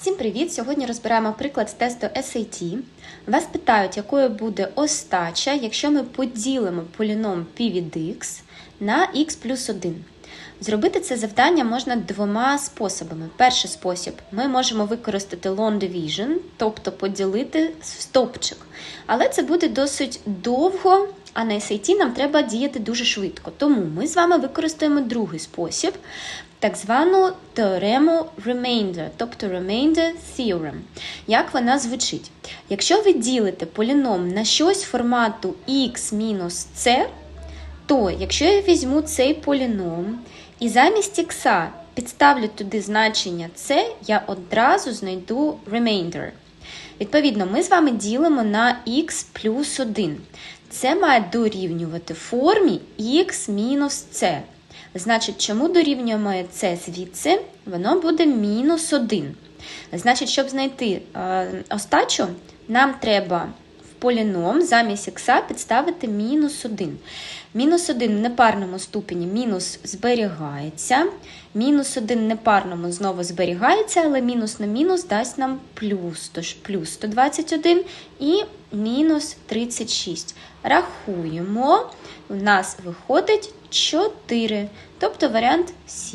Всім привіт! Сьогодні розбираємо приклад з тесту SAT. Вас питають, якою буде остача, якщо ми поділимо поліном p від x на x плюс 1. Зробити це завдання можна двома способами. Перший спосіб ми можемо використати long division, тобто поділити стовпчик. Але це буде досить довго, а на SAT нам треба діяти дуже швидко. Тому ми з вами використаємо другий спосіб, так звану теорему remainder, тобто remainder theorem. Як вона звучить? Якщо ви ділите поліном на щось формату x мінус c, то якщо я візьму цей поліном і замість x підставлю туди значення c, я одразу знайду remainder. Відповідно, ми з вами ділимо на x плюс 1. Це має дорівнювати формі x мінус c. Значить, чому дорівнюємо це звідси? Воно буде мінус 1. Значить, щоб знайти е, остачу, нам треба поліном замість х підставити мінус 1. Мінус 1 в непарному ступені мінус зберігається. Мінус 1 в непарному знову зберігається, але мінус на мінус дасть нам плюс, тож плюс 121 і мінус 36. Рахуємо, у нас виходить 4, тобто варіант С.